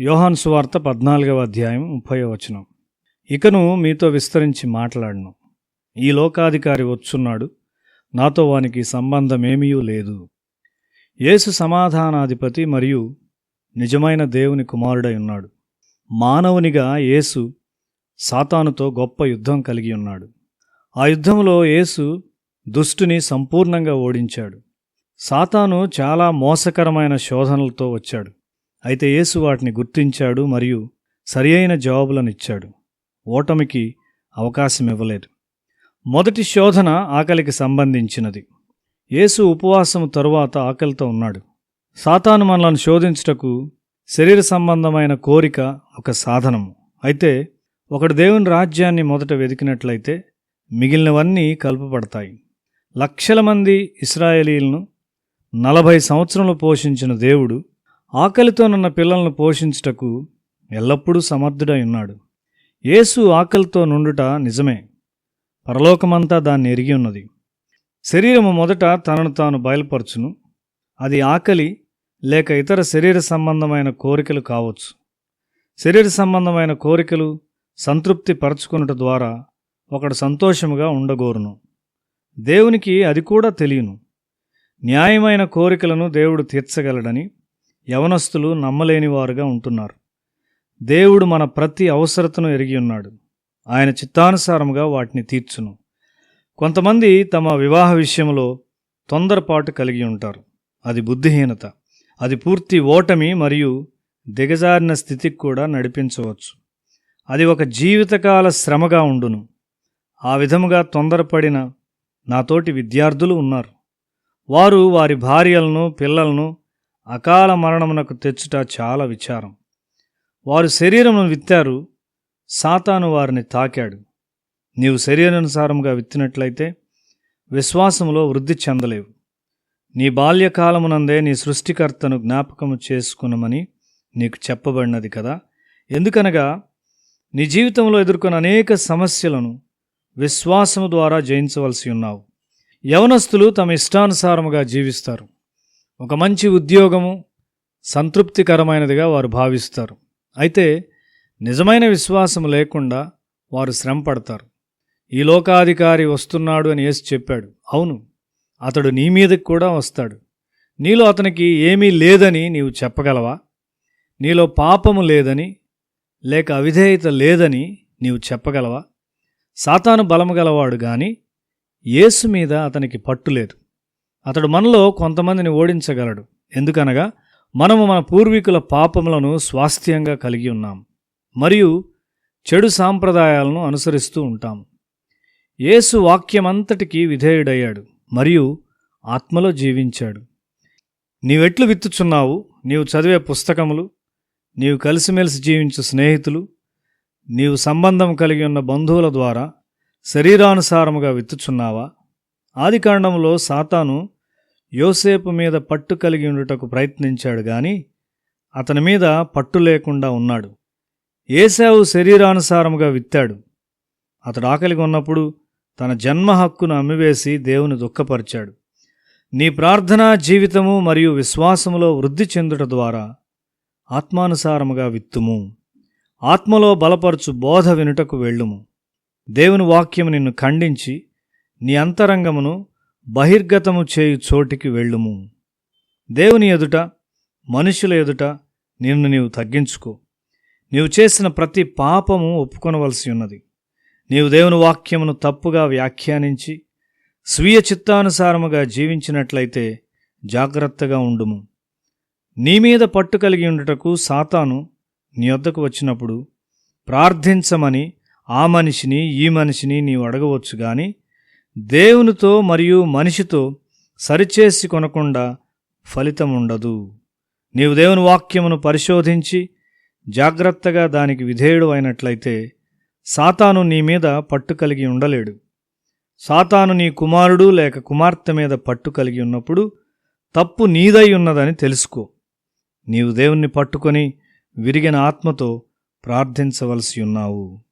యోహాన్ సువార్త పద్నాలుగవ అధ్యాయం ముప్పై వచనం. ఇకను మీతో విస్తరించి మాట్లాడను. ఈ లోకాధికారి వచ్చున్నాడు. నాతో వానికి సంబంధమేమీ లేదు. యేసు సమాధానాధిపతి మరియు నిజమైన దేవుని కుమారుడై ఉన్నాడు. మానవునిగా యేసు సాతానుతో గొప్ప యుద్ధం కలిగి ఉన్నాడు. ఆ యుద్ధంలో యేసు దుష్టుని సంపూర్ణంగా ఓడించాడు. సాతాను చాలా మోసకరమైన శోధనలతో వచ్చాడు. అయితే యేసు వాటిని గుర్తించాడు మరియు సరియైన జవాబులను ఇచ్చాడు ఓటమికి అవకాశం ఇవ్వలేదు మొదటి శోధన ఆకలికి సంబంధించినది. యేసు ఉపవాసం తరువాత ఆకలితో ఉన్నాడు. సాతాను మనలను శోధించుటకు శరీర సంబంధమైన కోరిక ఒక సాధనము. అయితే ఒకడు దేవుని రాజ్యాన్ని మొదట వెతికినట్లయితే మిగిలినవన్నీ కలుపబడతాయి. లక్షల మంది ఇస్రాయేలీలను నలభై సంవత్సరంలో పోషించిన దేవుడు ఆకలితోనున్న పిల్లలను పోషించుటకు ఎల్లప్పుడూ సమర్థుడై ఉన్నాడు. యేసు ఆకలితో నుండుట నిజమే. పరలోకమంతా దాన్ని ఎరిగి ఉన్నది. శరీరము మొదట తనను తాను బయలుపరచును. అది ఆకలి లేక ఇతర శరీర సంబంధమైన కోరికలు కావచ్చు. శరీర సంబంధమైన కోరికలు సంతృప్తి పరచుకునుట ద్వారా ఒకడు సంతోషముగా ఉండగోరును. దేవునికి అది కూడా తెలియను. న్యాయమైన కోరికలను దేవుడు తీర్చగలడని యవనస్తులు నమ్మలేనివారుగా ఉంటున్నారు. దేవుడు మన ప్రతి అవసరతను ఎరిగి ఉన్నాడు. ఆయన చిత్తానుసారముగా వాటిని తీర్చును. కొంతమంది తమ వివాహ విషయంలో తొందరపాటు కలిగి ఉంటారు. అది బుద్ధిహీనత. అది పూర్తి ఓటమి మరియు దిగజారిన స్థితికి కూడా నడిపించవచ్చు. అది ఒక జీవితకాల శ్రమగా ఉండును. ఆ విధముగా తొందరపడిన నాతోటి విద్యార్థులు ఉన్నారు. వారు వారి భార్యలను పిల్లలను అకాల మరణమునకు తెచ్చుట చాలా విచారం. వారు శరీరమును విత్తారు సాతాను వారిని తాకాడు. నీవు శరీరానుసారంగా విత్తినట్లయితే విశ్వాసములో వృద్ధి చెందలేవు. నీ బాల్యకాలమునందే నీ సృష్టికర్తను జ్ఞాపకము చేసుకునమని నీకు చెప్పబడినది కదా. ఎందుకనగా నీ జీవితంలో ఎదుర్కొన్న అనేక సమస్యలను విశ్వాసము ద్వారా జయించవలసి ఉన్నావు. యవనస్తులు తమ ఇష్టానుసారముగా జీవిస్తారు. ఒక మంచి ఉద్యోగము సంతృప్తికరమైనదిగా వారు భావిస్తారు. అయితే నిజమైన విశ్వాసం లేకుండా వారు శ్రమ పడతారు. ఈ లోకాధికారి వస్తున్నాడు అని యేసు చెప్పాడు. అవును అతడు నీ మీదకి కూడా వస్తాడు. నీలో అతనికి ఏమీ లేదని నీవు చెప్పగలవా? నీలో పాపము లేదని లేక అవిధేయత లేదని నీవు చెప్పగలవా? సాతాను బలము గలవాడు కానీ యేసు మీద అతనికి పట్టు లేదు. అతడు మనలో కొంతమందిని ఓడించగలడు. ఎందుకనగా మనము మన పూర్వీకుల పాపములను స్వాస్థ్యంగా కలిగి ఉన్నాం. మరియు చెడు సాంప్రదాయాలను అనుసరిస్తూ ఉంటాం. యేసు వాక్యమంతటికీ విధేయుడయ్యాడు మరియు ఆత్మలో జీవించాడు. నీవెట్లు విత్తుచున్నావు నీవు చదివే పుస్తకములు నీవు కలిసిమెలిసి జీవించు స్నేహితులు నీవు సంబంధం కలిగి ఉన్న బంధువుల ద్వారా శరీరానుసారముగా విత్తుచున్నావా? ఆదికాండంలో సాతాను యోసేపు మీద పట్టు కలిగి ఉండుటకు ప్రయత్నించాడు గాని అతని మీద పట్టు లేకుండా ఉన్నాడు. ఏసావు శరీరానుసారముగా విత్తాడు. అతడు ఆకలిగా ఉన్నప్పుడు తన జన్మ హక్కును అమ్మివేసి దేవుని దుఃఖపరిచాడు. నీ ప్రార్థనా జీవితము మరియు విశ్వాసములో వృద్ధి చెందుట ద్వారా ఆత్మానుసారముగా విత్తుము. ఆత్మలో బలపరచు బోధ వినుటకు వెళ్ళుము. దేవుని వాక్యము నిన్ను ఖండించి నీ అంతరంగమును బహిర్గతము చేయు చోటికి వెళ్ళుము. దేవుని ఎదుట మనుషుల ఎదుట నిన్ను నీవు తగ్గించుకో. నీవు చేసిన ప్రతి పాపము ఒప్పుకొనవలసి ఉన్నది. నీవు దేవుని వాక్యమును తప్పుగా వ్యాఖ్యానించి స్వీయ చిత్తానుసారముగా జీవించినట్లయితే జాగ్రత్తగా ఉండుము. నీ మీద పట్టు కలిగి ఉండుటకు సాతాను నీ వద్దకు వచ్చినప్పుడు ప్రార్థించమని ఆ మనిషిని ఈ మనిషిని నీవు అడగవచ్చు కానీ దేవునితో మరియు మనిషితో సరిచేసి కొనకుండా ఫలితం ఉండదు నీవు దేవుని వాక్యమును పరిశోధించి జాగ్రత్తగా దానికి విధేయుడు అయినట్లయితే సాతాను నీ మీద పట్టు కలిగి ఉండలేడు. సాతాను నీ కుమారుడు లేక కుమార్తె మీద పట్టు కలిగి ఉన్నప్పుడు తప్పు నీదై ఉన్నదని తెలుసుకో. నీవు దేవుణ్ణి పట్టుకొని విరిగిన ఆత్మతో ప్రార్థించవలసి ఉన్నావు.